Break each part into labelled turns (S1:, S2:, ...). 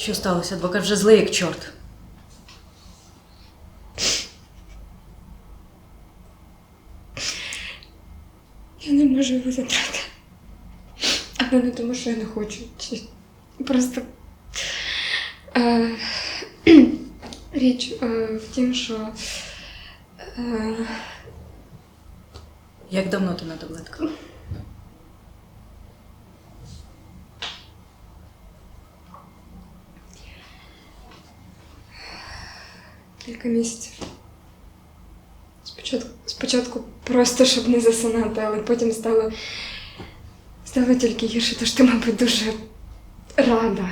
S1: Що сталося? Адвокат вже злий, як чорт.
S2: Я не можу його забрати. Але не тому, що я не хочу. Просто е... річ е... в тім, що е...
S1: Як давно ти на таблетках?
S2: Кілька місяців. Спочатку, спочатку просто щоб не засинати, але потім стало, стало тільки гірше, тож ти, мабуть, дуже рада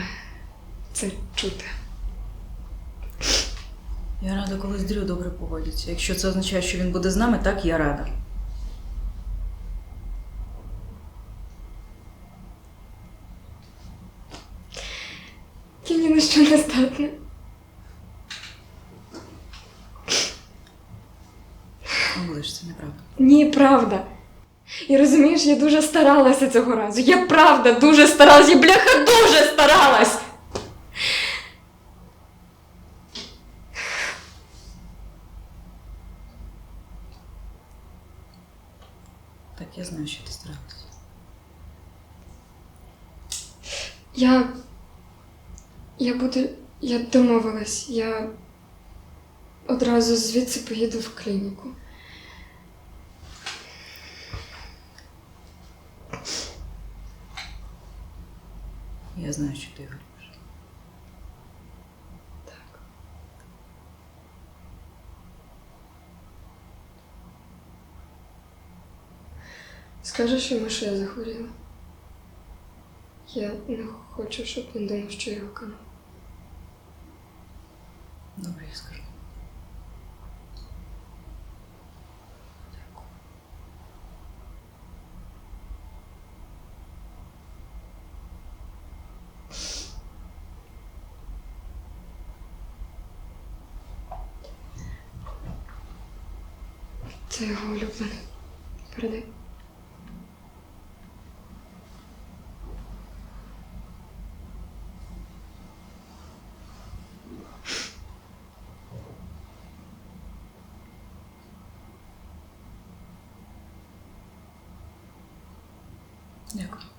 S2: це чути.
S1: Я рада, коли з Дрю добре поводяться. Якщо це означає, що він буде з нами, так я рада.
S2: Я ні на що не здатна.
S1: Це неправда.
S2: Ні, правда. І розумієш, я дуже старалася цього разу. Я правда дуже старалась, я бляха дуже старалась.
S1: Так, я знаю, що ти старалась.
S2: Я. Я буду. Я домовилась. Я одразу звідси поїду в клініку.
S1: Я знаю, що ти любиш.
S2: Так. Скажеш йому, що я захворіла. Я не хочу, щоб він думав, що я кану.
S1: Добре, я скажу.
S2: Це його улюблений. Передай.
S1: Дякую.